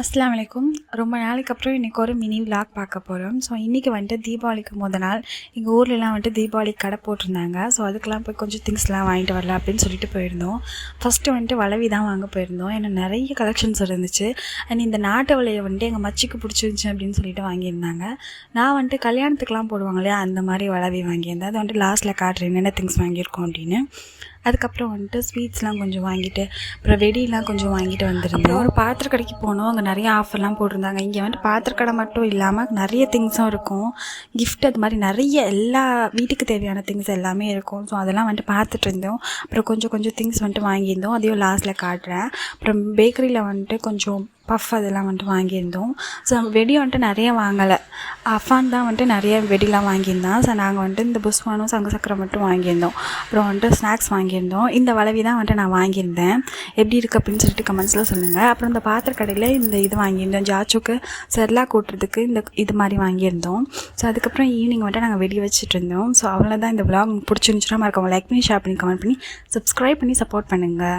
அஸ்லாம் வலைக்கும் ரொம்ப நாளைக்கு அப்புறம் இன்றைக்கி ஒரு மினி விலாக் பார்க்க போகிறோம் ஸோ இன்றைக்கி வந்துட்டு தீபாவளிக்கு முத நாள். எங்கள் ஊர்லலாம் வந்துட்டு தீபாவளி கடை போட்டிருந்தாங்க. ஸோ அதுக்கெலாம் போய் கொஞ்சம் திங்ஸ்லாம் வாங்கிட்டு வரலாம் அப்படின்னு சொல்லிட்டு போயிருந்தோம். ஃபஸ்ட்டு வந்துட்டு வளவி தான் வாங்க போயிருந்தோம். ஏன்னா நிறைய கலெக்ஷன்ஸ் இருந்துச்சு. அண்ட் இந்த நாட்டு வலையை வந்துட்டு எங்கள் மச்சிக்கு பிடிச்சிருந்துச்சி அப்படின்னு சொல்லிட்டு வாங்கியிருந்தாங்க. நான் வந்துட்டு கல்யாணத்துக்குலாம் போடுவாங்க இல்லையா அந்த மாதிரி வளவி வாங்கியிருந்தேன். அது வந்துட்டு லாஸ்ட்டில் காட்டுறேன் என்னென்ன திங்ஸ் வாங்கியிருக்கோம் அப்படின்னு. அதுக்கப்புறம் வந்துட்டு ஸ்வீட்ஸ்லாம் கொஞ்சம் வாங்கிட்டு அப்புறம் வெடிலாம் கொஞ்சம் வாங்கிட்டு வந்துருந்தோம். ஒரு பாத்திர கடைக்கு போனோம். அங்கே நிறைய ஆஃபர்லாம் போட்டிருந்தாங்க. இங்கே வந்துட்டு பாத்திரக்கடை மட்டும் இல்லாமல் நிறைய திங்ஸும் இருக்கும். கிஃப்ட் அது மாதிரி நிறைய எல்லா வீட்டுக்கு தேவையான திங்ஸ் எல்லாமே இருக்கும். ஸோ அதெல்லாம் வந்துட்டு பார்த்துட்டு இருந்தோம். அப்புறம் கொஞ்சம் கொஞ்சம் திங்ஸ் வந்துட்டு வாங்கியிருந்தோம். அதையும் லாஸ்ட்டில் காட்டுறேன். அப்புறம் பேக்கரியில் வந்துட்டு கொஞ்சம் பஃப் அதெல்லாம் வந்துட்டு வாங்கியிருந்தோம். ஸோ வெடி வந்துட்டு நிறைய வாங்கலை. அஃபான் தான் வந்துட்டு நிறைய வெடிலாம் வாங்கியிருந்தான். ஸோ நாங்கள் வந்துட்டு இந்த புஸ்வானும் சங்கு சக்கரம் மட்டும் வாங்கியிருந்தோம். அப்புறம் வந்துட்டு ஸ்நாக்ஸ் வாங்கியிருந்தோம். இந்த வளவி தான் வந்துட்டு நான் வாங்கியிருந்தேன். எப்படி இருக்குது அப்படின்னு சொல்லிட்டு கமெண்ட்ஸில் சொல்லுங்கள் அப்புறம் இந்த பாத்திர கடையில் இந்த இது வாங்கியிருந்தோம். ஜாச்சுக்கு செர்லா கூட்டுறதுக்கு இந்த இது மாதிரி வாங்கியிருந்தோம். ஸோ அதுக்கப்புறம் ஈவினிங் வந்துட்டு நாங்கள் வெடி வச்சுட்டு இருந்தோம். ஸோ அவ்வளோதான் இந்த விளாக் பிடிச்சிருந்துச்சுன்னா மறக்காம லைக் பண்ணி ஷேர் பண்ணி கமெண்ட் பண்ணி சப்ஸ்கிரைப் பண்ணி சப்போர்ட் பண்ணுங்கள்